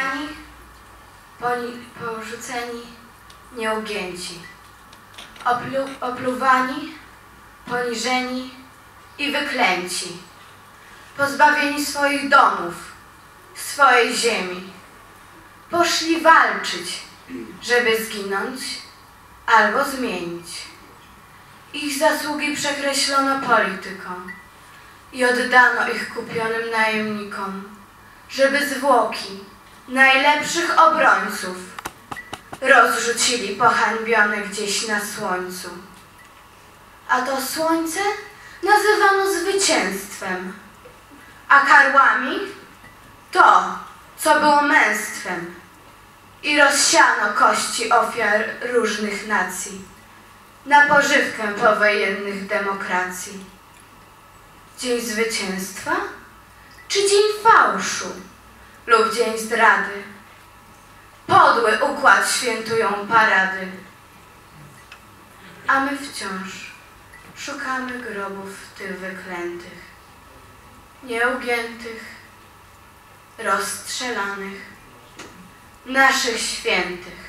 Ani poni, porzuceni, nieugięci, oplu, opluwani, poniżeni i wyklęci, pozbawieni swoich domów, swojej ziemi. Poszli walczyć, żeby zginąć albo zmienić. Ich zasługi przekreślono polityką i oddano ich kupionym najemnikom, żeby zwłoki najlepszych obrońców. Rozrzucili pohańbione gdzieś na słońcu. A to słońce nazywano zwycięstwem, a karłami to, co było męstwem. I rozsiano kości ofiar różnych nacji. Na pożywkę powojennych demokracji. Dzień zwycięstwa czy dzień fałszu lub dzień zdrady? Podły układ świętują parady, a my wciąż szukamy grobów tych wyklętych, nieugiętych, rozstrzelanych, naszych świętych.